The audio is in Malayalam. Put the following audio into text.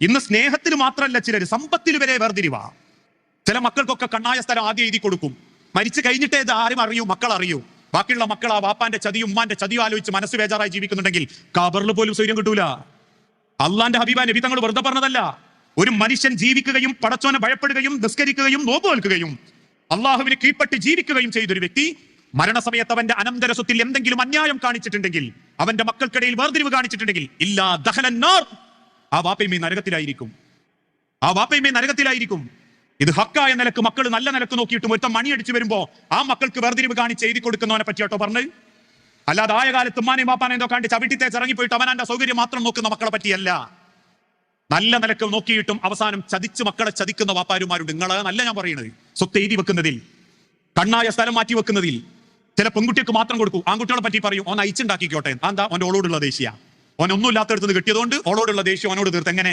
ഇന്ന് സ്നേഹത്തിൽ മാത്രമല്ല ചിലർ സമ്പത്തിൽ വരെ വേർതിരിവാ. ചില മക്കൾക്കൊക്കെ കണ്ണായ സ്ഥലം ആദ്യം എഴുതി കൊടുക്കും. മരിച്ചു കഴിഞ്ഞിട്ടേ ഇത് ആരും അറിയൂ മക്കൾ അറിയൂ. ബാക്കിയുള്ള മക്കൾ ആ വാപ്പാന്റെ ചതിയും ഉമ്മാന്റെ ചതിയും ആലോചിച്ച് മനസ്സ് ബേജാറായി ജീവിക്കുന്നുണ്ടെങ്കിൽ കബറിൽ പോലും സൗര്യം കിട്ടൂല. അള്ളാന്റെ ഹബീബ നബി തങ്ങൾ വെറുതെ പറഞ്ഞതല്ല. ഒരു മനുഷ്യൻ ജീവിക്കുകയും പടച്ചോനെ ഭയപ്പെടുകയും നിസ്കരിക്കുകയും നോമ്പ് നിൽക്കുകയും അള്ളാഹുവിന് കീഴ്പ്പെട്ട് ജീവിക്കുകയും ചെയ്തൊരു വ്യക്തി മരണസമയത്ത് അവന്റെ അനന്തര സ്വത്തിൽ എന്തെങ്കിലും അന്യായം കാണിച്ചിട്ടുണ്ടെങ്കിൽ അവന്റെ മക്കൾക്കിടയിൽ വേർതിരിവ് കാണിച്ചിട്ടുണ്ടെങ്കിൽ ഇല്ലാ ദഹലന്നാർ ആ വാപ്പയും നരകത്തിലായിരിക്കും. ആ വാപ്പയും നരകത്തിലായിരിക്കും. ഇത് ഹക്കായ നിലയ്ക്ക് മക്കൾ നല്ല നിലയ്ക്ക് നോക്കിയിട്ടും ഒരുത്തം മണിയടിച്ചു വരുമ്പോ ആ മക്കൾക്ക് വേർതിരിവ് കാണിച്ച് എഴുതി കൊടുക്കുന്നവനെ പറ്റിയാട്ടോ പറഞ്ഞു അല്ലാതെ ആയ കാലത്ത് ഉമ്മാനെയും വാപ്പാനെയും എന്തോ കണ്ട് ചവിട്ടിത്തേച്ച് ഇറങ്ങിപ്പോയിട്ട് അവനാന്റെ സൗകര്യം മാത്രം നോക്കുന്ന മക്കളെ പറ്റിയല്ല. നല്ല നിലയ്ക്ക് നോക്കിയിട്ടും അവസാനം ചതിച്ച് മക്കളെ ചതിക്കുന്ന വാപ്പാരുമാരുണ്ട്. നിങ്ങളെ നല്ല ഞാൻ പറയുന്നത് സ്വത്ത് എഴുതി വെക്കുന്നതിൽ കണ്ണായ സ്ഥലം മാറ്റി വെക്കുന്നതിൽ ചില പെൺകുട്ടിക്ക് മാത്രം കൊടുക്കും. ആൺകുട്ടികളെ പറ്റി പറയും ഓൻ അയച്ചുണ്ടാക്കിക്കോട്ടെ. എന്താ? ഓന്റെ ഓളോടുള്ള ദേഷ്യ. ഓൻ ഒന്നും ഇല്ലാത്തടത്ത് നിന്ന് കിട്ടിയതുകൊണ്ട് ഓളോടുള്ള ദേഷ്യം അവനോട് തീർത്ത്. എങ്ങനെ?